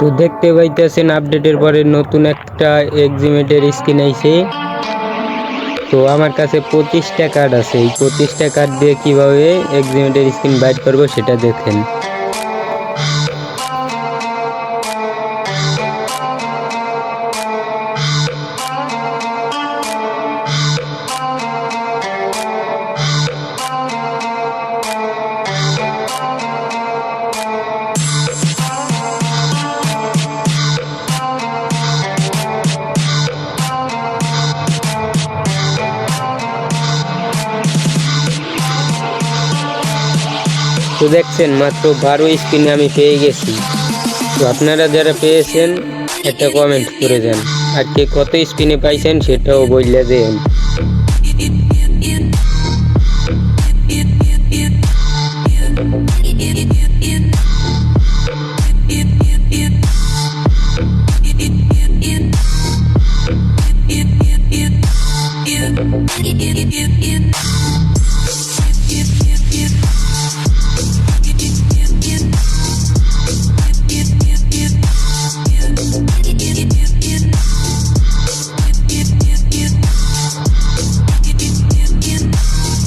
তো দেখতে পাইতেছেন আপডেটের পরে নতুন একটা এক্সিমেটের স্কিন আইছে। তো আমার কাছে পঁচিশটা কার্ড আছে। এই পঁচিশটা কার্ড দিয়ে কীভাবে এক্সিমেটের স্কিন বাইট করব সেটা দেখেন। তো দেখছেন, মাত্র বারো স্পিনে আমি পেয়ে গেছি। তো আপনারা যারা পেয়েছেন, একটা কমেন্ট করে দেন। আর কে কত স্পিনে পাইছেন সেটাও বললে দেন। It